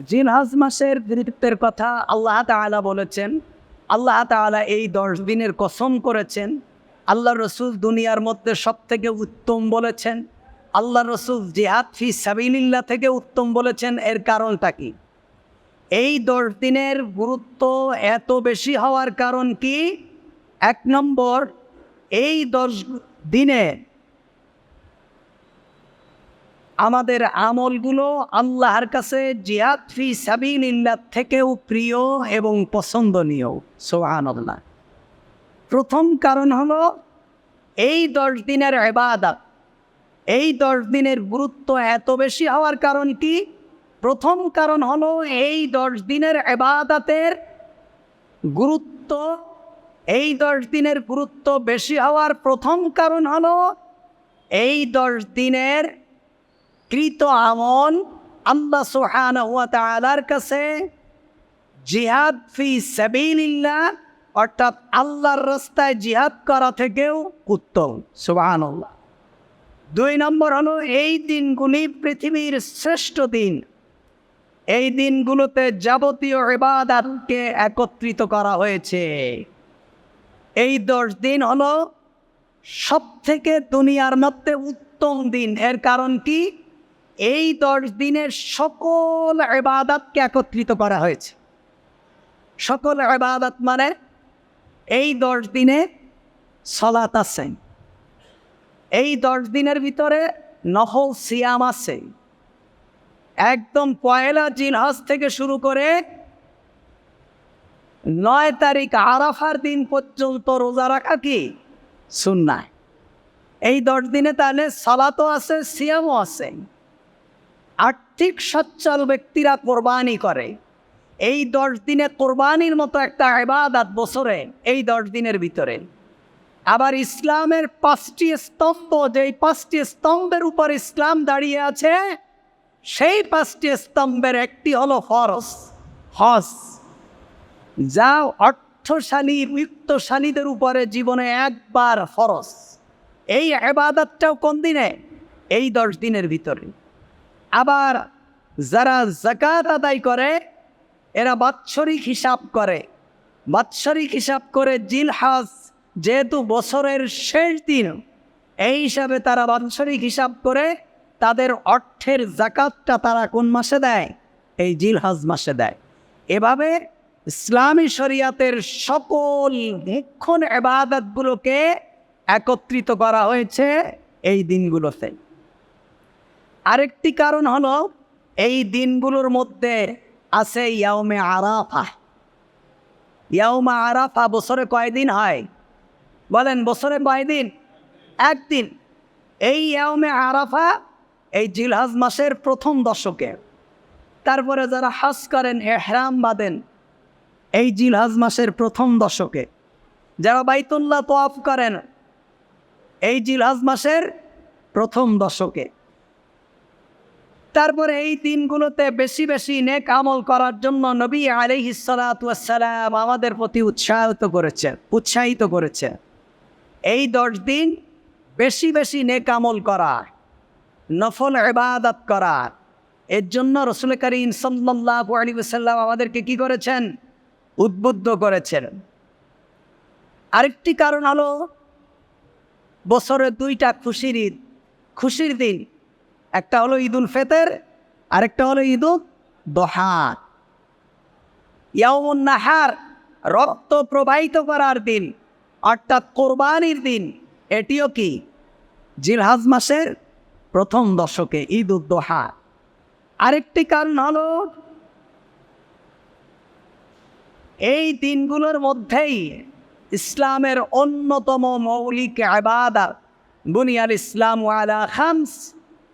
জিনহাজ মাসের গুরুত্বের কথা আল্লাহ তাআলা বলেছেন। আল্লাহ তাআলা এই দশ দিনের কসম করেছেন। আল্লাহ রসুল দুনিয়ার মধ্যে সব থেকে উত্তম বলেছেন। আল্লাহ রসুল জিহাদ ফি সাবিলিল্লাহ থেকে উত্তম বলেছেন। এর কারণটা কি? এই দশ দিনের গুরুত্ব এত বেশি হওয়ার কারণ কি? এক নম্বর, এই দশ দিনে আমাদের আমলগুলো আল্লাহর কাছে জিহাদ ফি থেকেও প্রিয় এবং পছন্দনীয় সোহানুল্লাহ প্রথম কারণ হলো, এই দশ দিনের এবাদত এই দশ দিনের গুরুত্ব এত বেশি হওয়ার কারণ কি? প্রথম কারণ হলো, এই দশ দিনের এবাদাতের গুরুত্ব, এই দশ দিনের গুরুত্ব বেশি হওয়ার প্রথম কারণ হলো, এই দশ দিনের কৃত আমল আল্লাহ সোহান কাছে। জিহাদ ফি সাবিলিল্লাহ, অর্থাৎ আল্লাহর রাস্তায় জিহাদ করা থেকেও উত্তম সুবাহান দুই নম্বর হলো, এই দিনগুলি পৃথিবীর শ্রেষ্ঠ দিন। এই দিনগুলোতে যাবতীয় ইবাদতকে একত্রিত করা হয়েছে। এই দশ দিন হলো সব থেকে দুনিয়ার মধ্যে উত্তম দিন। এর কারণ কি? এই দশ দিনের সকল এবাদতকে একত্রিত করা হয়েছে। সকল এবাদত মানে এই দশ দিনে সলাত আছে। এই দশ দিনের ভিতরে নহল সিয়াম আছে। একদম পয়লা জিনহাজ থেকে শুরু করে নয় তারিখ আরাফার দিন পর্যন্ত রোজা রাখা কি? সুন্নায় এই দশ দিনে তাহলে সালাতও আছে, সিয়ামও আছে। আর্থিক সচ্ছল ব্যক্তিরা কোরবানি করে। এই দশ দিনে কোরবানির মতো একটা এবাদাত বছরে, এই দশ দিনের ভিতরে। আবার ইসলামের পাঁচটি স্তম্ভ, যেই পাঁচটি স্তম্ভের উপর ইসলাম দাঁড়িয়ে আছে, সেই পাঁচটি স্তম্ভের একটি হলো ফরস হস যা অর্থশালী বিত্তশালীদের উপরে জীবনে একবার ফরস এই এবাদতটাও কোন দিনে? এই দশ দিনের ভিতরে। আবার যারা জাকাত আদায় করে, এরা বাৎসরিক হিসাব করে। বাৎসরিক হিসাব করে জিলহাজ, যেহেতু বছরের শেষ দিন, এই হিসাবে তারা বাৎসরিক হিসাব করে তাদের অর্থের জাকাতটা তারা কোন মাসে দেয়? এই জিলহাজ মাসে দেয়। এভাবে ইসলামী শরিয়াতের সকল মুখ্যন এবাদতগুলোকে একত্রিত করা হয়েছে এই দিনগুলোতে। আরেকটি কারণ হলো এই দিনগুলোর মধ্যে আছে ইয়াউমে আরাফা। ইয়াউমা আরাফা বছরে কয়দিন হয়? বলেন, বছরে কয়দিন? একদিন। এই ইয়াউমে আরাফা এই জিলহাজ মাসের প্রথম দশকে। তারপরে যারা হাস করেন, এহরাম বাঁধেন, এই জিলহাজ মাসের প্রথম দশকে। যারা বাইতুল্লাহ তোয়াফ করেন, এই জিলহাজ মাসের প্রথম দশকে। তারপরে এই দিনগুলোতে বেশি বেশি নেক আমল করার জন্য নবী আলিহিসালাম আমাদের প্রতি উৎসাহিত করেছে উৎসাহিত করেছে। এই দশ দিন বেশি বেশি নেক আমল করা, নফল এবাদত করা, এর জন্য রসুল করিম সাল্লাহ আলী সাল্লাম আমাদেরকে কি করেছেন? উদ্বুদ্ধ করেছেন। আরেকটি কারণ হলো, বছরে দুইটা খুশির ঈদ, খুশির দিন একটা হলো ঈদুল ফেতের, আরেকটা হলো ঈদুল দোহা। ইয়ামুন নাহার, রক্ত প্রবাহিত করার দিন, অর্থাৎ কোরবানির দিন, এটিও কি? জিলহাজ মাসের প্রথম দশকে ঈদ উদ্দোহা আরেকটি কারণ হল, এই দিনগুলোর মধ্যেই ইসলামের অন্যতম মৌলিক আবাদাত, বুনিয়াল ইসলাম ওয়ালা খামস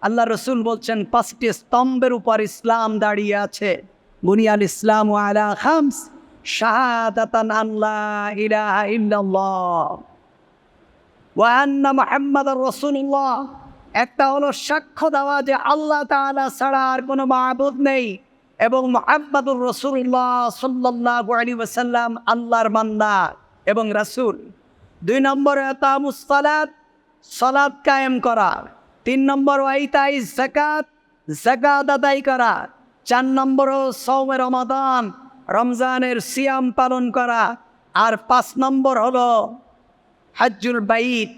আল্লাহ রসুল বলছেন, পাঁচটি স্তম্ভের উপর ইসলাম দাঁড়িয়ে আছে। বুনিয়াল ইসলাম ওয়ালা খামস, শাহাদাতান আল্লাহ ইলাহা ইল্লাল্লাহ। ওয়া আন্না মুহাম্মাদুর রাসূলুল্লাহ। একটা হলো সাক্ষ্য দেওয়া যে আল্লাহ তাআলা ছাড়া আর কোনো মাবুদ নেই। এবং মুহাম্মাদুর রাসূলুল্লাহ সাল্লাল্লাহু আলাইহি ওয়াসাল্লাম আল্লাহর বান্দা এবং রাসূল। দুই নম্বরে এতামুস সালাত সালাত কায়েম করা। তিন নম্বর ওয়াইতাই জাকাত জাকাত আদায় করা। চার নম্বর সৌমে রমাদান, রমজানের সিয়াম পালন করা। আর পাঁচ নম্বর হলো হাজ্জুল বাইত,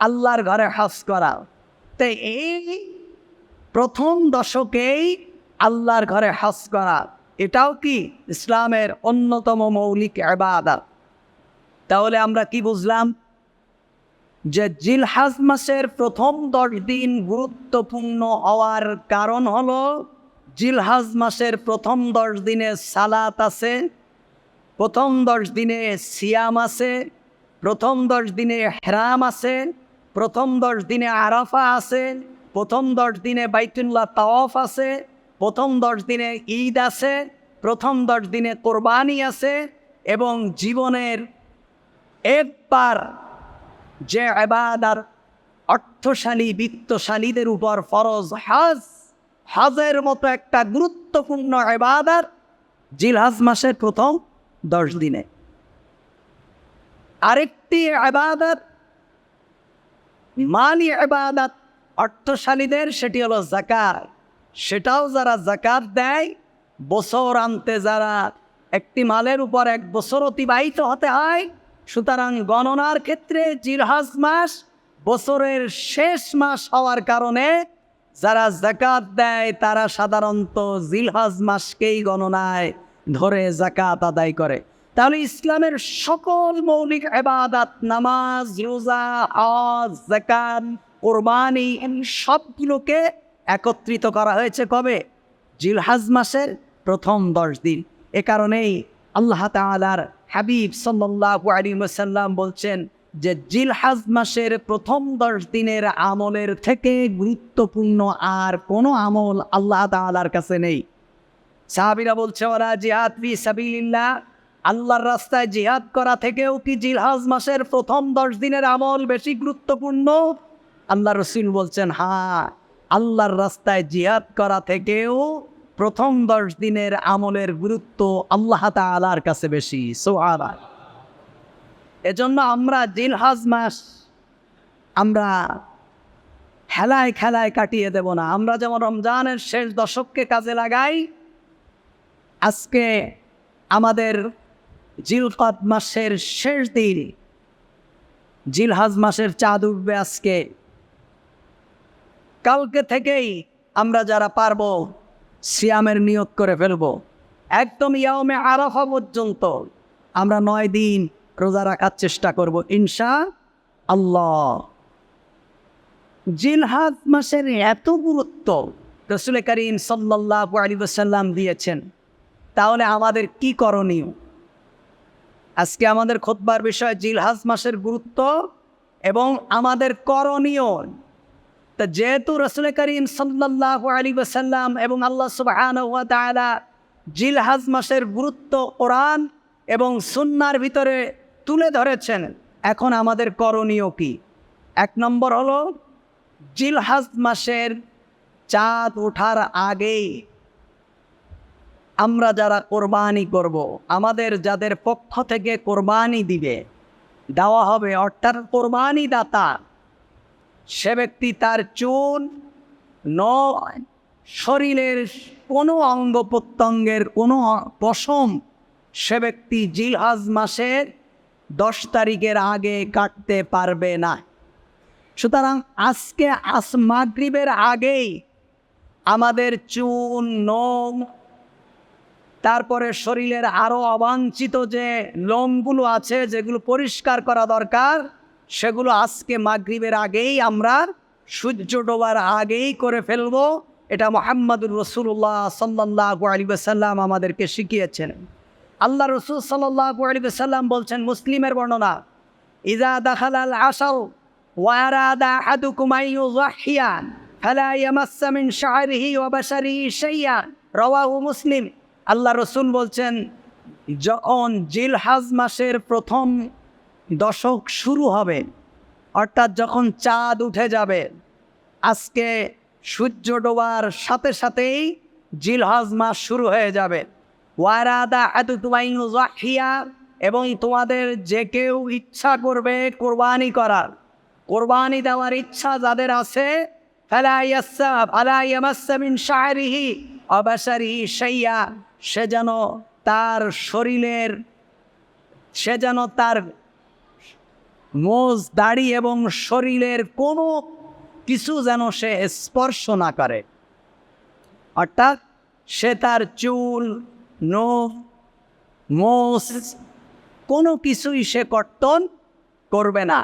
আল্লাহর ঘরে হজ করা। তো এই প্রথম দশকেই আল্লাহর ঘরে হজ করা। এটাও কি? ইসলামের অন্যতম মৌলিক এবাদত তাহলে আমরা কি বুঝলাম? যে জিলহাজ মাসের প্রথম দশ দিন গুরুত্বপূর্ণ হওয়ার কারণ হলো জিলহাজ মাসের প্রথম দশ দিনে সালাত আছে, প্রথম দশ দিনে সিয়াম আছে, প্রথম দশ দিনে হেরাম আছে, প্রথম দশ দিনে আরাফা আছে, প্রথম দশ দিনে বাইতুল্লাহ তাওয়াফ আছে, প্রথম দশ দিনে ঈদ আছে, প্রথম দশ দিনে কোরবানি আছে এবং জীবনের একবার যে এবাদার অর্থশালী, বিত্তশালীদের উপর ফরজ হাজ, হাজের মতো একটা গুরুত্বপূর্ণ এবাদার জিলহাজ মাসের প্রথম দশ দিনে। আরেকটি এবাদত মালি এবাদত অর্থশালীদের, সেটি হলো জাকাত সেটাও যারা জাকাত দেয়, বছর আনতে যারা একটি মালের উপর এক বছর অতিবাহিত হতে হয় সুতরাং গণনার ক্ষেত্রে জিরহাজ মাস বছরের শেষ মাস হওয়ার কারণে যারা জাকাত দেয়, তারা সাধারণত জিলহাজ মাসকেই গণনায় ধরে জাকাত আদায় করে। তাহলে ইসলামের সকল মৌলিক এবাদাত নামাজ, রোজা, হজ জাকাত কোরবানি সবগুলোকে একত্রিত করা হয়েছে কবে? জিলহাজ মাসের প্রথম দশ দিন। এ কারণেই আল্লাহ তালার হাবিব সাল্লাল্লাহু আলী ওসাল্লাম বলছেন যে জিলহাজ মাসের প্রথম দশ দিনের আমলের থেকে গুরুত্বপূর্ণ আর কোনো আমল আল্লাহ তালার কাছে নেই। সাহাবিরা বলছে ওরা জিহাদ ফি সাবিলিল্লাহ? আল্লাহর রাস্তায় জিহাদ করা থেকেও কি জিলহাজ মাসের প্রথম দশ দিনের আমল বেশি গুরুত্বপূর্ণ? আল্লাহ রসুল বলছেন হ্যাঁ আল্লাহর রাস্তায় জিহাদ করা থেকেও প্রথম দশ দিনের আমলের গুরুত্ব আল্লাহ তালার কাছে বেশি সোহারা এজন্য আমরা জিলহাজ মাস, আমরা খেলায় খেলায় কাটিয়ে দেব না। আমরা যেমন রমজানের শেষ দশককে কাজে লাগাই, আজকে আমাদের জিলকত মাসের শেষ দিন, জিলহাজ মাসের চাঁদ উঠবে আজকে। কালকে থেকেই আমরা যারা পারব সিয়ামের নিয়ত করে ফেলব। একদম ইয়ামে আরাফা পর্যন্ত আমরা নয় দিন রোজা রাখার চেষ্টা করব, ইনশা আল্লাহ। জিলহাজ মাসের এত গুরুত্ব রসুল করিম সাল্লাহ আলী সাল্লাম দিয়েছেন, তাহলে আমাদের কি করণীয়? আজকে আমাদের খোদবার বিষয় জিলহাজ মাসের গুরুত্ব এবং আমাদের করণীয় তা যেহেতু রসুল করিম সাল্লাহ আলী সাল্লাম এবং আল্লাহ সুবাহ জিলহাজ মাসের গুরুত্ব কোরআন এবং সুন্নার ভিতরে তুলে ধরেছেন, এখন আমাদের করণীয় কি এক নম্বর হলো জিলহাজ মাসের চাঁদ ওঠার আগেই আমরা যারা কোরবানি করব। আমাদের যাদের পক্ষ থেকে কোরবানি দিবে, দেওয়া হবে, অর্থাৎ কোরবানি দাতা সে ব্যক্তি তার চুন নয় শরীরের কোনো অঙ্গ প্রত্যঙ্গের কোনো পশম সে ব্যক্তি জিলহাজ মাসের দশ তারিখের আগে কাটতে পারবে না। সুতরাং আজকে আস মাগরিবের আগেই আমাদের চুন নোম তারপরে শরীরের আরও অবাঞ্ছিত যে লোমগুলো আছে, যেগুলো পরিষ্কার করা দরকার সেগুলো আজকে মাগরিবের আগেই আমরা সূর্য ডোবার আগেই করে ফেলব। এটা মোহাম্মদুর রসুল্লাহ সাল্লাহ আলী সাল্লাম আমাদেরকে শিখিয়েছেন। আল্লাহ রসুল সাল্লাহ আলী সাল্লাম বলছেন, মুসলিমের বর্ণনা ইজা দাখাল আল আসাল ওয়ারাদা আদু কুমাইয়ু জাহিয়ান ফালা ইয়ামাসসা মিন শাহরিহি ওয়া বাশারিহি মুসলিম আল্লাহ রসুল বলছেন, যখন জিলহাজ মাসের প্রথম দশক শুরু হবে। অর্থাৎ যখন চাঁদ উঠে যাবে, আজকে সূর্য ডোবার সাথে সাথেই জিলহাজ মাস শুরু হয়ে যাবে। ওয়ারাদা এত তুমাইয়া এবং তোমাদের যে কেউ ইচ্ছা করবে কোরবানি করার। কোরবানি দেওয়ার ইচ্ছা যাদের আছে সে যেন তার শরীরের, সে যেন তার মোজ দাড়ি এবং শরীরের কোনো কিছু যেন সে স্পর্শ না করে। অর্থাৎ সে তার চুল, নখ মোষ কোনো কিছুই সে কর্তন করবে না।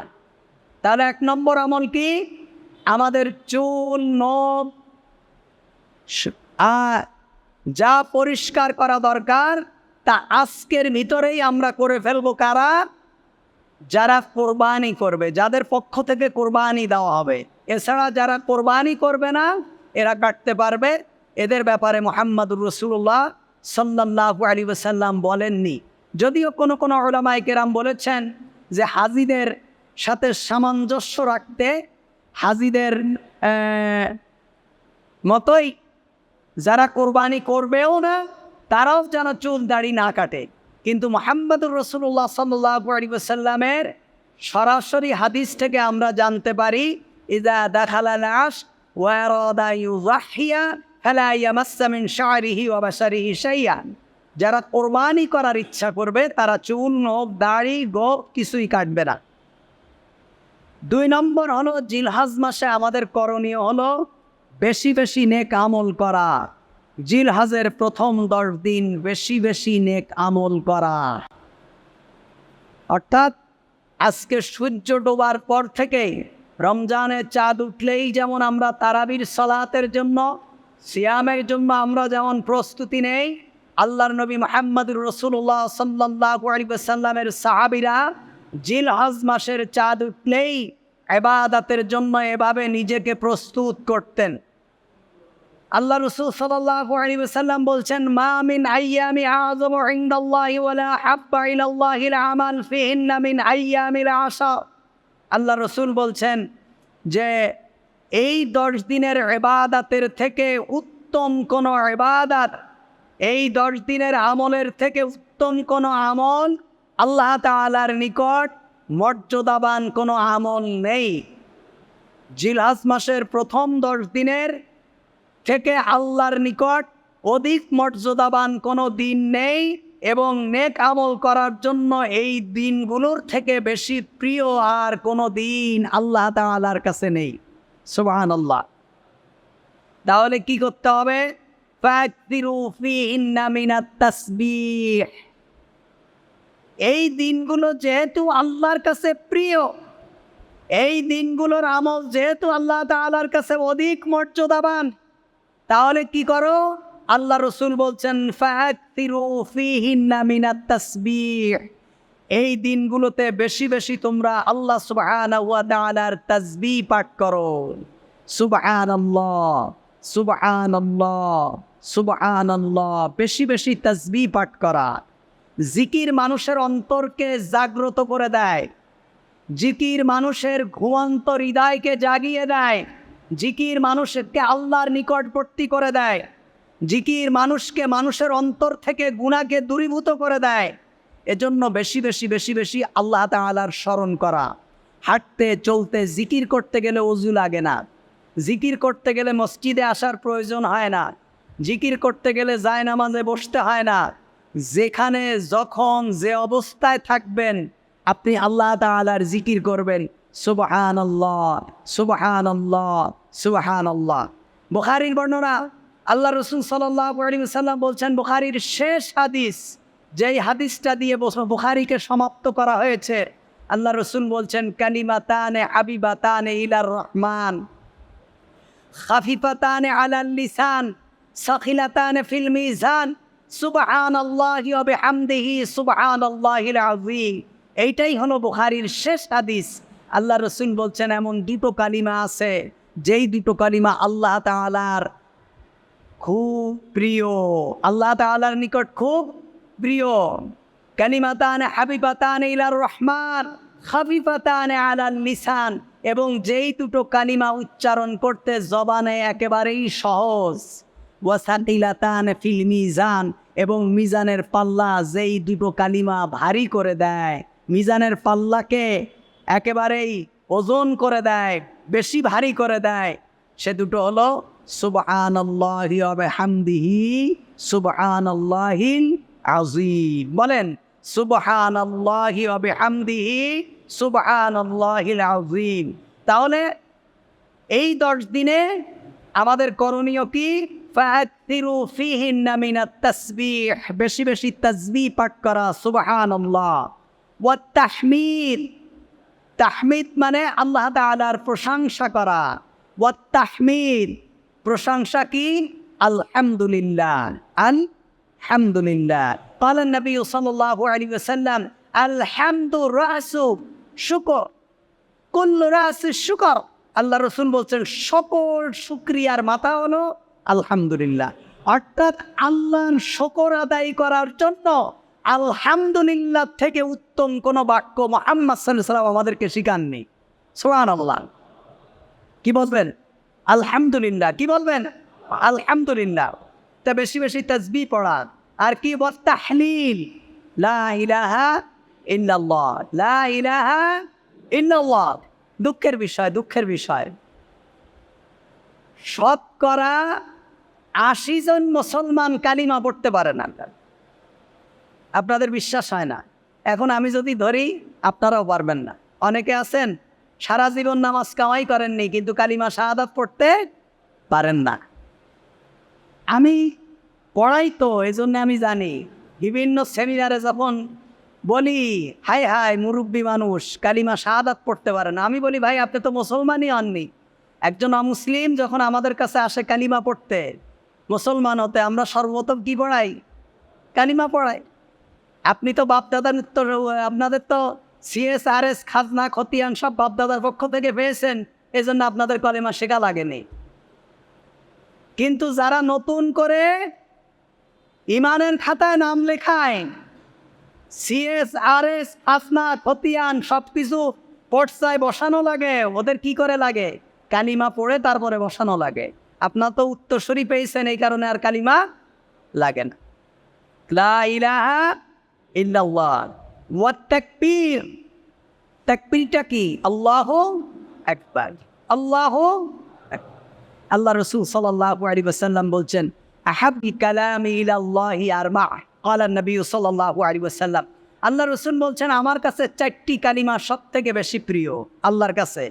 তার এক নম্বর আমল কি? আমাদের চুল, নখ যা পরিষ্কার করা দরকার তা আজকের ভিতরেই আমরা করে ফেলব কারা? যারা কোরবানি করবে, যাদের পক্ষ থেকে কোরবানি দেওয়া হবে, এছাড়া যারা কোরবানি করবে না, এরা কাটতে পারবে। এদের ব্যাপারে মোহাম্মদুর রসুল্লাহ সাল্লাহু আলী সাল্লাম বলেননি। যদিও কোনো কোনো ওলামাই কেরাম বলেছেন যে হাজিদের সাথে সামঞ্জস্য রাখতে হাজিদের মতোই যারা কোরবানি করবেও না, তারাও যেন চুল দাড়ি না কাটে। কিন্তু মোহাম্মদুর রসুল্লাহ সাল্লামের সরাসরি হাদিস থেকে আমরা জানতে পারি ইদা দাখালা যারা কোরবানি করার ইচ্ছা করবে, তারা চুল নখ, দাড়ি গোপ কিছুই কাটবে না। দুই নম্বর হলো, জিলহাজ মাসে আমাদের করণীয় হলো বেশি বেশি নেক আমল করা। জিলহাজের প্রথম দশ দিন বেশি বেশি নেক আমল করা। অর্থাৎ আজকে সূর্য ডোবার পর থেকে রমজানের চাঁদ উঠলেই যেমন আমরা তারাবির সলাতের জন্য, সিয়ামের জন্য আমরা যেমন প্রস্তুতি নেই, আল্লাহর নবী মোহাম্মদুর রসুল্লাহ সাল্লাহ আলিবাসাল্লামের সাহাবিরা জিলহাজ মাসের চাঁদ উঠলেই এবাদাতের জন্য এভাবে নিজেকে প্রস্তুত করতেন। আল্লাহ রসুল ওয়াসাল্লাম বলছেন মিন আইয়ামি আযম ইনদাল্লাহি আমাল আশা। আল্লাহ রসুল বলছেন যে, এই দশ দিনের ইবাদাতের থেকে উত্তম কোনো ইবাদাত, এই দশ দিনের আমলের থেকে উত্তম কোনো আমল আল্লাহ তাআলার নিকট মর্যাদাবান কোনো আমল নেই। জিলহাজ মাসের প্রথম দশ দিনের থেকে আল্লাহর নিকট অধিক মর্যাদাবান কোনো দিন নেই এবং নেক আমল করার জন্য এই দিনগুলোর থেকে বেশি প্রিয় আর কোনো দিন আল্লাহ তাআলার কাছে নেই। সুবহান আল্লাহ তাহলে কি করতে হবে? এই দিনগুলো যেহেতু আল্লাহর কাছে প্রিয়, এই দিনগুলোর আমল যেহেতু আল্লাহ তাআলার কাছে অধিক মর্যাদাবান তাহলে কি করো? আল্লাহ রসুল বলছেন এই দিনগুলোতে বেশি বেশি তোমরা আল্লাহ তাআলার তাসবিহ পাঠ করো। সুবহানাল্লাহ সুবহানাল্লাহ সুবহানাল্লাহ, বেশি বেশি তাসবিহ পাঠ করা। জিকির মানুষের অন্তরকে জাগ্রত করে দেয়। জিকির মানুষের ঘুমন্ত হৃদয়কে জাগিয়ে দেয়। জিকির মানুষকে আল্লাহর নিকটবর্তী করে দেয়। জিকির মানুষকে মানুষের অন্তর থেকে গুণাকে দূরীভূত করে দেয়। এজন্য বেশি বেশি বেশি বেশি আল্লাহ তাআলার স্মরণ করা। হাঁটতে, চলতে, জিকির করতে গেলে অজু লাগে না। জিকির করতে গেলে মসজিদে আসার প্রয়োজন হয় না। জিকির করতে গেলে যায় নামাজে বসতে হয় না। যেখানে, যখন যে অবস্থায় থাকবেন, আপনি আল্লাহ তাআলার জিকির করবেন। আল্লাহ বুখারির বর্ণনা, আল্লাহ রসুল সাল্লাম বলছেন, বুখারির শেষ হাদিস, যেই হাদিসটা দিয়ে বুখারিকে সমাপ্ত করা হয়েছে, আল্লাহ রসুল বলছেন ইলার রহমান আল্লাহি ওয়া বিহামদিহি সুবহান আল্লাহিল আযীম। এইটাই হলো বুখারীর শেষ হাদিস। আল্লাহ রসুল বলছেন, এমন দুটো কালিমা আছে, যেই দুটো কালিমা আল্লাহ তাআলার খুব প্রিয়। আল্লাহ তাআলার নিকট খুব প্রিয়। কালিমাতান হাবিবাতান ইলার রহমান, খাফিফাতান আলাল লিসান। এবং যেই দুটো কালিমা উচ্চারণ করতে জবানে একেবারেই সহজ। ওয়াসাতিলাতান ফিল মিজান, এবং মিজানের পাল্লা যেই দুটো কালিমা ভারী করে দেয়, মিজানের পাল্লাকে একেবারেই ওজন করে দেয়, বেশি ভারী করে দেয়। সে দুটো হলো সুবহানাল্লাহি ওয়া বিহামদিহি সুবহানাল্লাহিল আযীম। বলেন, সুবহানাল্লাহি ওয়া বিহামদিহি সুবহানাল্লাহিল আযীম। তাহলে এই দশ দিনে আমাদের করণীয় কি? বেশি বেশি তাসবিহ পাঠ করা, সুবহানাল্লাহ। ওয়া তাহমিদ। তাহমিদ মানে আল্লাহ তাআলার প্রশংসা করা ওয়া তাহমিদ প্রশংসা কি আলহামদুলিল্লাহ আলহামদুলিল্লাহ قال النبي صلى الله عليه وسلم الحمد رأس شكر কুল্লু রাস শুকর আল্লাহ রসুল বলছেন সকল শুক্রিয়ার মাথা হলো আলহামদুলিল্লাহ অর্থাৎ আল্লাহর শকর আদায় করার জন্য আলহামদুলিল্লাহ থেকে উত্তম কোনো বাক্য মোহাম্মদ সাল্লাম আমাদেরকে শিখাননি। সোহান আল্লাহ কি বলবেন? আলহামদুলিল্লাহ। কি বলবেন? আলহামদুলিল্লাহ। তা বেশি বেশি তাজবি পড়া আর কি বল? তাহলিল। লা ইলাহা দুঃখের বিষয় দুঃখের বিষয়। শতকরা আশি জন মুসলমান কালিমা পড়তে পারে না। আপনাদের বিশ্বাস হয় না। এখন আমি যদি ধরি, আপনারাও পারবেন না। অনেকে আছেন, সারা জীবন নামাজ কামাই করেননি, কিন্তু কালিমা শাহাদাত পড়তে পারেন না। আমি পড়াই তো এই জন্য আমি জানি, বিভিন্ন সেমিনারে যখন বলি হাই হাই মুরব্বী মানুষ, কালিমা শাহাদাত পড়তে পারে না। আমি বলি, ভাই, আপনি তো মুসলমানই হননি। একজন অমুসলিম যখন আমাদের কাছে আসে কালিমা পড়তে, মুসলমান হতে আমরা সর্বপ্রথম কী পড়াই? কালিমা পড়াই। আপনি তো বাপদাদার তো আপনাদের তো সিএসআরএস খাজনা, খতিয়ান সব বাপদাদার পক্ষ থেকে পেয়েছেন। এই জন্য আপনাদের কলেমা শেখা লাগেনি। কিন্তু যারা নতুন করে ইমানের খাতায় নাম লেখায় সিএসআরএস খাজনা, খতিয়ান সব কিছু পর্সায় বসানো লাগে, ওদের কি করে লাগে? কালিমা পড়ে তারপরে বসানো লাগে। আপনার তো উত্তরসূরি পেয়েছেন, এই কারণে আর কালিমা লাগে না। লা ইলাহা ওয়া আল্লাহ আকবার। আল্লাহ আল্লাহ রসুল বলছেন আল্লাহ বলছেন, আমার কাছে চারটি কালিমা সব থেকে বেশি প্রিয়। আল্লাহর কাছে,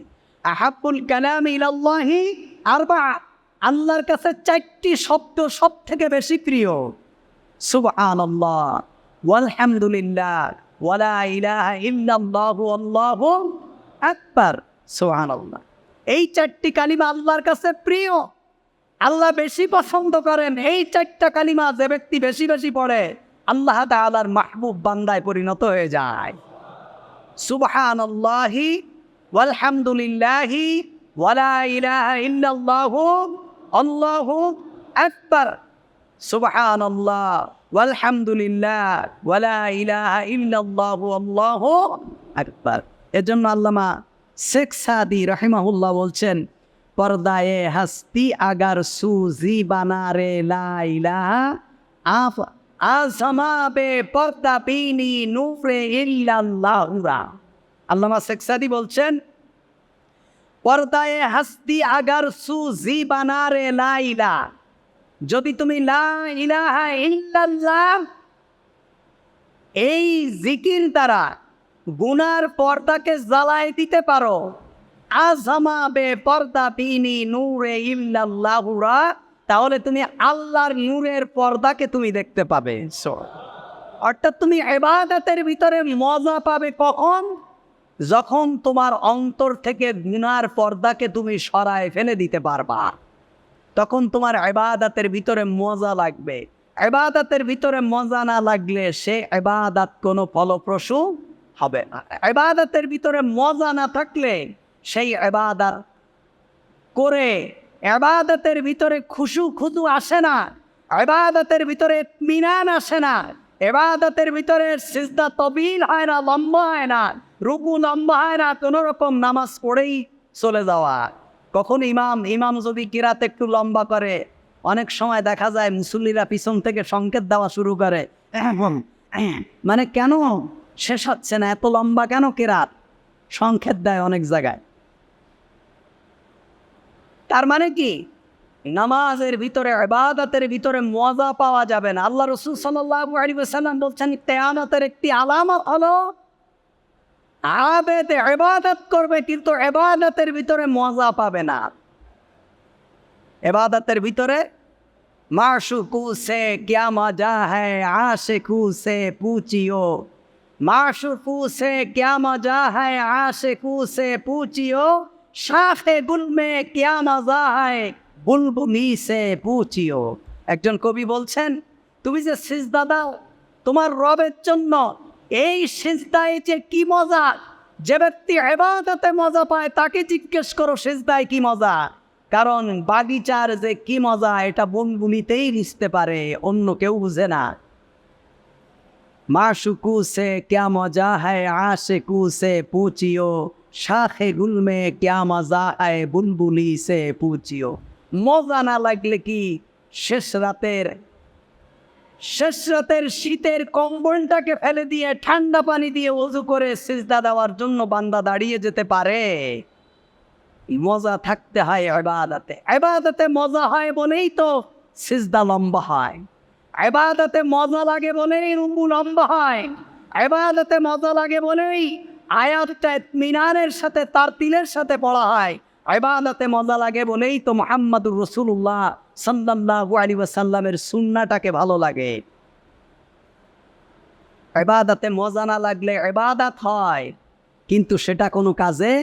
আহাব্বুল কালামি ইলাল্লাহি আরবা আল্লাহর কাছে চারটি শব্দ সব থেকে বেশি প্রিয়। সুবহানাল্লাহ। ওয়ালহামদুলিল্লাহ, ওয়ালা ইলাহা ইল্লাল্লাহু, আল্লাহু আকবার, সুবহানাল্লাহ। এই চারটি কালিমা আল্লাহর কাছে প্রিয়। আল্লাহ বেশি পছন্দ করেন এই চারটা কালিমা যে ব্যক্তি বেশি বেশি পড়ে, আল্লাহ তাআলার মাহবুব বান্দায় পরিণত হয়ে যায়। সুবহানাল্লাহি, ওয়ালহামদুলিল্লাহি, ওয়ালা ইলাহা ইল্লাল্লাহু, আল্লাহু আকবার, সুবহানাল্লাহ। ওয়ালহামদুলিল্লাহ, ওয়ালা ইলাহা ইল্লাল্লাহু এজন্য আল্লামা শেখ সাদি বলছেন, পর্দায়ে হাস্তি আগার সুজি বানারে লাইলা আফ আজমা বে পর্দা পিনি নূরে ইল্লাল্লাহুরা। আল্লামা শেখ সাদি বলছেন, পর্দায়ে হাস্তি আগার সুজি বানারে লাইলা যদি তুমি এই জিকির দ্বারা গুনার পর্দাকে জ্বালায় দিতে পারো। আজমা বে পর্দা পিনি নূরে ইল্লাল্লাহুরা তাহলে তুমি আল্লাহর নূরের পর্দাকে তুমি দেখতে পাবে। অর্থাৎ তুমি এবাদতের ভিতরে মজা পাবে কখন? যখন তোমার অন্তর থেকে গুনার পর্দাকে তুমি সরায় ফেলে দিতে পারবা। তখন তোমার এবাদাতের ভিতরে মজা লাগবে। এবাদাতের ভিতরে মজা না লাগলে সে এবাদাত কোনো ফলপ্রসূ হবে না। এবাদাতের ভিতরে মজা না থাকলে সেই এবাদাত করে এবাদতের ভিতরে খুশু খুদু আসে না। এবাদতের ভিতরে মিনান আসে না। এবাদতের ভিতরে সিজদা তবিল হয় না, লম্বা হয় না। রুকু লম্বা হয় না, কোনো রকম নামাজ পড়েই চলে যাওয়া। কখন ইমাম ইমাম যদি কিরাত একটু লম্বা করে অনেক সময় দেখা যায় মুসল্লিরা পিছন থেকে সংকেত দেওয়া শুরু করে। মানে কেন শেষ হচ্ছে না? এত লম্বা কেন কিরাত? সংকেত দেয় অনেক জায়গায়। তার মানে কি? নামাজের ভিতরে ইবাদতের ভিতরে মজা পাওয়া যাবে না। আল্লাহ রসুল সাল্লাল্লাহু আলাইহি ওয়াসাল্লাম বলছেন তেয়ানতের একটি আলামত হলো আবেদ এবাদত করবে, কিন্তু এবাদতের ভিতরে মজা পাবে না। এবাদতের ভিতরে মাশুকু সে ক্যা মজা হ্যায় আশেকু সে পুচিও। মাশুকু কুসে ক্যা মজা হ্যায় আশেকু সে পুচিও। সাফে গুলমে ক্যা মজা হ্যায় বুলবুমি সে পুচিও। একজন কবি বলছেন, তুমি যে সিজদা দাও, তোমার রবের জন্য এই সেজদায় যে কি মজা? যে ব্যক্তি এবাদতে মজা পায়, তাকে জিজ্ঞেস করো সেজদায় কি মজা? কারণ বাগিচার যে কি মজা, এটা বনভূমিতেই বুঝতে পারে, অন্য কেউ বুঝে না। মা শুকু সে ক্যা মজা হ্যায়, আশেকু সে পুচিও। শাখে গুলমে ক্যা মজা হ্যায়, বুলবুলি সে পুচিও। মজা না লাগলে কি শেষ রাতের শেষ রাতের শীতের কম্বলটাকে ফেলে দিয়ে ঠান্ডা পানি দিয়ে ওজু করে সিজদা দেওয়ার জন্য বান্দা দাঁড়িয়ে যেতে পারে। মজা থাকতে হয় এবাদাতে এবাদাতে মজা হয় বলেই তো সিজদা লম্বা হয়। এবাদাতে মজা লাগে বলেই রুম্বু লম্বা হয়। এবাদাতে মজা লাগে বলেই আয়াতটা মিনারের সাথে তার তিলের সাথে পড়া হয়। এবাদাতে মজা লাগে বলেই তো মোহাম্মদুর রসুল্লাহ সাল্লাল্লাহু আলী ওয়াসাল্লামের সুন্নাটাকে ভালো লাগে। এবাদাতে মজা না লাগলে এবাদাত হয়, কিন্তু সেটা কোনো কাজে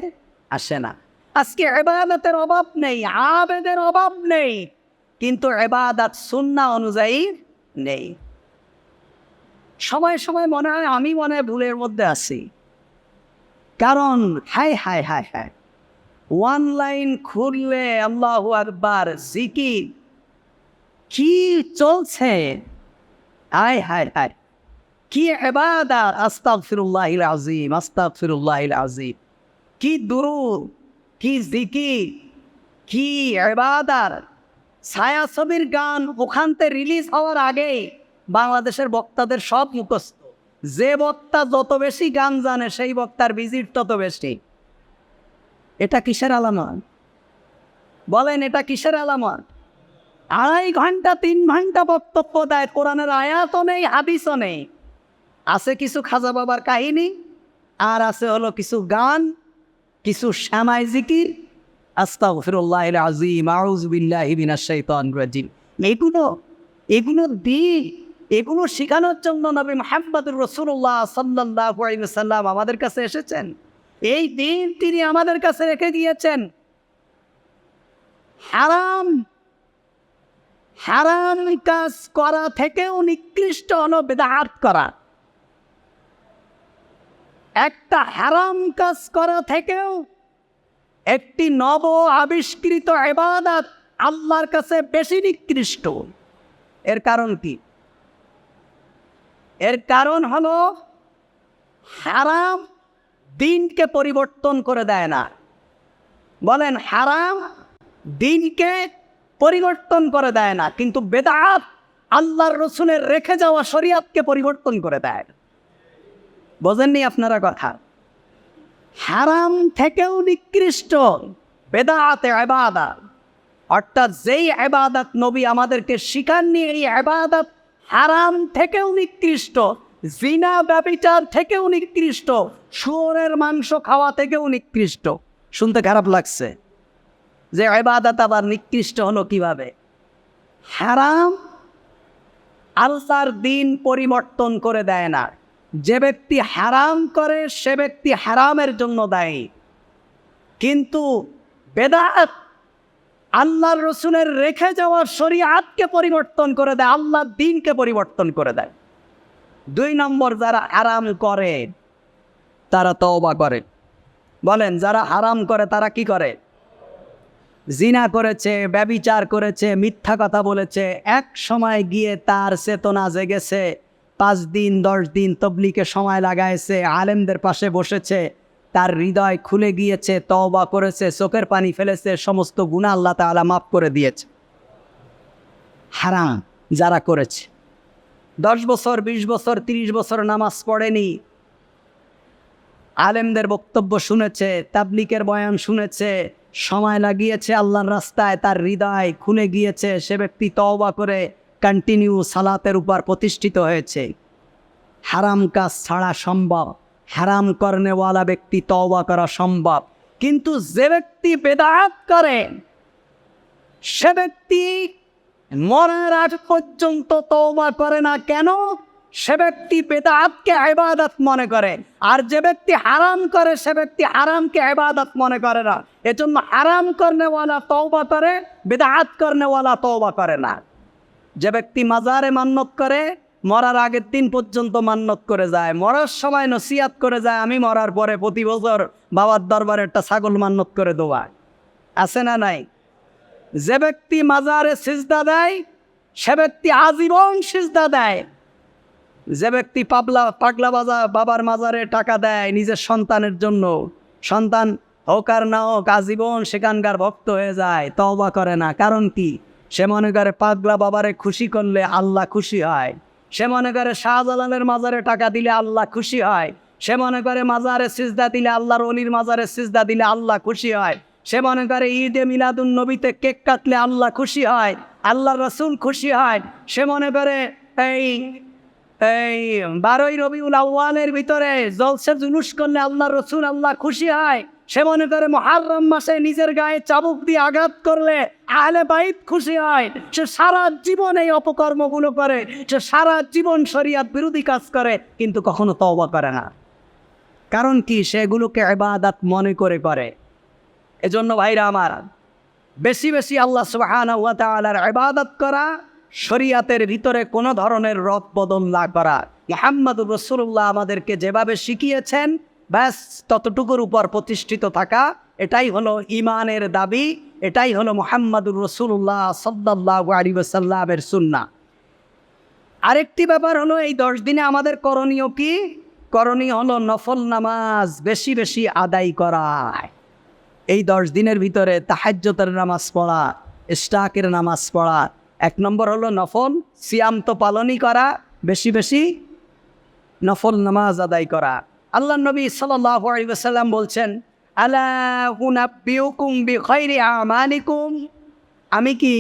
আসে না। আজকে এবাদতের অভাব নেই, আবেদের অভাব নেই, কিন্তু এবাদাত সুন্না অনুযায়ী নেই। সময় সময় মনে হয় আমি মনে হয় ভুলের মধ্যে আছি। কারণ হায় হায় হায় হায়, ওয়ান লাইন খুললে আল্লাহু আকবার, জিকির কি চলছে। হায় হায় হায়। কি এবাদাত আস্তাগফিরুল্লাহ আজিম আস্তাগফিরুল্লাহ আজিম কি দুরুদ, কি জিকির কি এবাদার ছায়াছবির গান ওখানতে রিলিজ হওয়ার আগে বাংলাদেশের বক্তাদের সব মুখস্থ। যে বক্তা যত বেশি গান জানে, সেই বক্তার ভিজিট তত বেশি। এটা কিসের আলামত? বলেন, এটা কিসের আলামত? আড়াই ঘণ্টা, তিন ঘণ্টা বক্তব্য দেয়, কোরআনের আয়াতও নেই, হাদিসও নেই। আছে কিছু খাজা বাবার কাহিনী, আর আছে হলো কিছু গান, কিছু শ্যামাই জিকির। আস্তাগফিরুল্লাহ আজিম রাজিম। এগুলো এগুলো দিন, এগুলো শেখানোর জন্য নবী মুহাম্মদুর রাসূলুল্লাহ সাল্লাল্লাহু আলাইহি ওয়াসাল্লাম আমাদের কাছে এসেছেন। এই দিন তিনি আমাদের কাছে রেখে দিয়েছেন। হারাম হারাম কাজ করা থেকেও নিকৃষ্ট হলো বেদাহাত করা। একটা হারাম কাজ করা থেকেও একটি নব আবিষ্কৃত এবাদাত আল্লাহর কাছে বেশি নিকৃষ্ট। এর কারণ কি? এর কারণ হলো হারাম দিনকে পরিবর্তন করে দেয় না। বলেন হারাম দিনকে পরিবর্তন করে দেয় না, কিন্তু বেদাত আল্লাহর রসুলের রেখে যাওয়া শরিয়াতকে পরিবর্তন করে দেয়। বোঝেননি আপনারা কথা? হারাম থেকেও নিকৃষ্ট বেদাতে আবাদাত অর্থাৎ যেই আবাদাত নবী আমাদেরকে শিখাননি, এই আবাদাত হারাম থেকেও নিকৃষ্ট, জিনা ব্যবিচার থেকেও নিকৃষ্ট, শুয়োরের মাংস খাওয়া থেকেও নিকৃষ্ট। শুনতে খারাপ লাগছে। যে আবাদাত আবার নিকৃষ্ট হলো কীভাবে? হারাম আল্লাহর দিন পরিবর্তন করে দেয় না। যে ব্যক্তি হারাম করে, সে ব্যক্তি হারামের জন্য দায়ী। কিন্তু বেদাত আল্লাহর রসুলের রেখে যাওয়া শরিয়াতকে পরিবর্তন করে দেয়, আল্লাহর দিনকে পরিবর্তন করে দেয়। দুই নম্বর, যারা আরাম করে, তারা তওবা করে। বলেন, যারা আরাম করে, তারা কি করে? জিনা করেছে, ব্যবিচার করেছে, মিথ্যা কথা বলেছে। এক সময় গিয়ে তার চেতনা জেগেছে। পাঁচ দিন, দশ দিন তবলিকে সময় লাগাইছে, আলেমদের পাশে বসেছে। তার হৃদয় খুলে গিয়েছে, তওবা করেছে, চোখের পানি ফেলেছে, সমস্ত গুণা আল্লাহ তাআলা মাফ করে দিয়েছে। হারাম যারা করেছে। দশ বছর, বিশ বছর, তিরিশ বছর নামাজ পড়েনি। আলেমদের বক্তব্য শুনেছে, তাবলিকের বয়ান শুনেছে। সময় লাগিয়েছে আল্লাহর রাস্তায়, তার হৃদয় খুলে গিয়েছে। সে ব্যক্তি তওবা করে কন্টিনিউ সালাতের উপর প্রতিষ্ঠিত হয়েছে। হারাম কাজ ছাড়া সম্ভব। হারাম করনেওয়ালা ব্যক্তি তওবা করা সম্ভব। কিন্তু যে ব্যক্তি বেদাত করে, সে ব্যক্তি মরার আগ পর্যন্ত তওবা করে না কেন? সে ব্যক্তি বেদাতকে ইবাদত মনে করে। আর যে ব্যক্তি হারাম করে, সে ব্যক্তি হারামকে ইবাদত মনে করে না। এজন্য হারাম করনেওয়ালা তওবা করে, বেদাত করনেওয়ালা তওবা করে না। যে ব্যক্তি মাজারে মান্নত করে, মরার আগের দিন পর্যন্ত মান্নত করে যায়, মরার সময় নসিয়াত করে যায়, আমি মরার পরে প্রতি বছর বাবার দরবারে একটা ছাগল মান্নত করে দেওয়া আছে না নাই? যে ব্যক্তি মাজারে সিজদা দেয়, সে ব্যক্তি আজীবন সিজদা দেয়। যে ব্যক্তি পাবলা, পাগলা বাজা, বাবার মাজারে টাকা দেয় নিজের সন্তানের জন্য, সন্তান হোক আর না হোক, আজীবন সেখানকার ভক্ত হয়ে যায়, তওবা করে না। কারণ কি? সে মনে করে পাগলা বাবারে খুশি করলে আল্লাহ খুশি হয়। সে মনে করে শাহজালালের মাজারে টাকা দিলে আল্লাহ খুশি হয়। সে মনে করে মাজারে সিজদা দিলে আল্লাহর অলির মাজারে সিজদা দিলে আল্লাহ খুশি হয়। সে মনে করে ঈদে মিলাদুন নবীতে কেক কাটলে আল্লাহ খুশি হয় আল্লাহ রসুল খুশি হয়। সে মনে করে এই এই বারোই রবিউল আউ্বালের ভিতরে জলসে জুলুস করলে আল্লাহ রসুল আল্লাহ খুশি হয়। সে মনে করে মহারম মাসে নিজের গায়ে চাবুক দিয়ে আঘাত করলে আহলে বাইত খুশি হয়। সে সারা জীবন এই অপকর্মগুলো করে, সে সারা জীবন শরিয়াত বিরোধী কাজ করে, কিন্তু কখনো তওবা করে না। কারণ কি? সেগুলোকে এবাদাত মনে করে করে। এজন্য ভাইরা আমার, বেশি বেশি আল্লাহ তাআলার ইবাদত করা শরিয়াতের ভিতরে কোনো ধরনের রদ বদল না করা। মুহাম্মদুর রসুল্লাহ আমাদেরকে যেভাবে শিখিয়েছেন, ব্যাস ততটুকুর উপর প্রতিষ্ঠিত থাকা, এটাই হলো ইমানের দাবি, এটাই হলো মোহাম্মদুর রসুল্লাহ সাল্লামের সুন্না আরেকটি ব্যাপার হলো, এই দশ দিনে আমাদের করণীয় কি? করণীয় হলো নফল নামাজ বেশি বেশি আদায় করা। এই দশ দিনের ভিতরে তাহাজ্যতের নামাজ পড়া স্টাকের নামাজ পড়া এক নম্বর হলো নফল। সিয়াম তো পালনই করা, বেশি বেশি নফল নামাজ আদায় করা। আল্লাহ নবী সাল্লাম বলছেন আমানিকুম আমি কি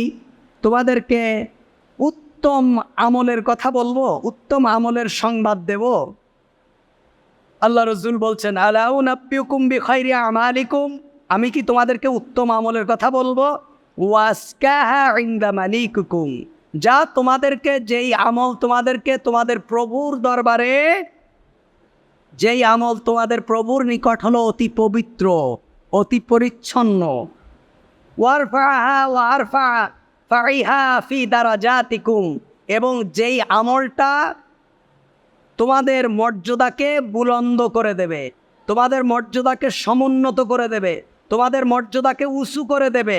তোমাদেরকে উত্তম আমলের কথা বলব? উত্তম আমলের সংবাদ দেব? আল্লাহ রজুল বলছেন আলাউনাব্বিউকুম বি খৈরি আমালিকুম? আমি কি তোমাদেরকে উত্তম আমলের কথা বলব? যা তোমাদেরকে, যেই আমল তোমাদেরকে, তোমাদের প্রভুর দরবারে, যেই আমল তোমাদের প্রভুর নিকট হলো অতি পবিত্র, অতি পরিচ্ছন্ন। ওয়ারফা ফাইহা ফি এবং যেই আমলটা তোমাদের মর্যাদাকে বুলন্দ করে দেবে, তোমাদের মর্যাদাকে সমুন্নত করে দেবে, তোমাদের মর্যাদাকে উঁচু করে দেবে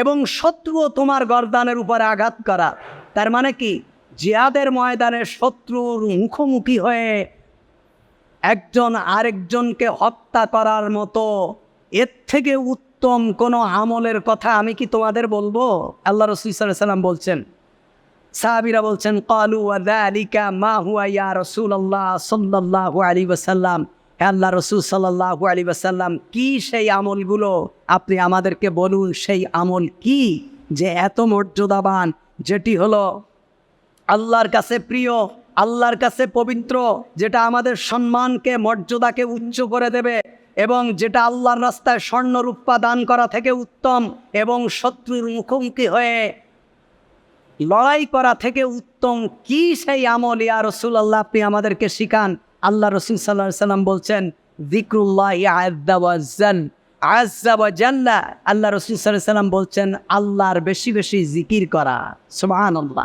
এবং শত্রুও তোমার গর্দানের উপরে আঘাত করা। তার মানে কি? জিহাদের ময়দানে শত্রুর মুখোমুখি হয়ে একজন আরেকজনকে হত্যা করার মতো এর থেকে উত্তম কোনো আমলের কথা আমি কি তোমাদের বলব? আল্লাহ রসুল সাল্লাম বলছেন, সাহাবিরা বলছেন কালু আলিকা মা ইয়া রসুল আল্লাহ সাল্লাহু আলী ওসাল্লাম আল্লাহ রসুল সাল্লাহু আলী ওসাল্লাম কি সেই আমলগুলো? আপনি আমাদেরকে বলুন সেই আমল কি যে এত মর্যাদাবান? যেটি হলো আল্লাহর কাছে প্রিয়, আল্লাহর কাছে পবিত্র, যেটা আমাদের সম্মানকে, মর্যাদাকে উচ্চ করে দেবে এবং যেটা আল্লাহর রাস্তায় স্বর্ণরূপা দান করা থেকে উত্তম এবং শত্রুর মুখোমুখি হয়ে লড়াই করা থেকে উত্তম, কি সেই আমল ইয়া রসুল আল্লাহ আপনি আমাদেরকে শিখান। আল্লাহ রসুল সাল্লাহ সাল্লাম বলছেন আল্লাহ রসুল সাল্লাম বলছেন, আল্লাহর বেশি বেশি জিকির করা। সুবহানাল্লাহ।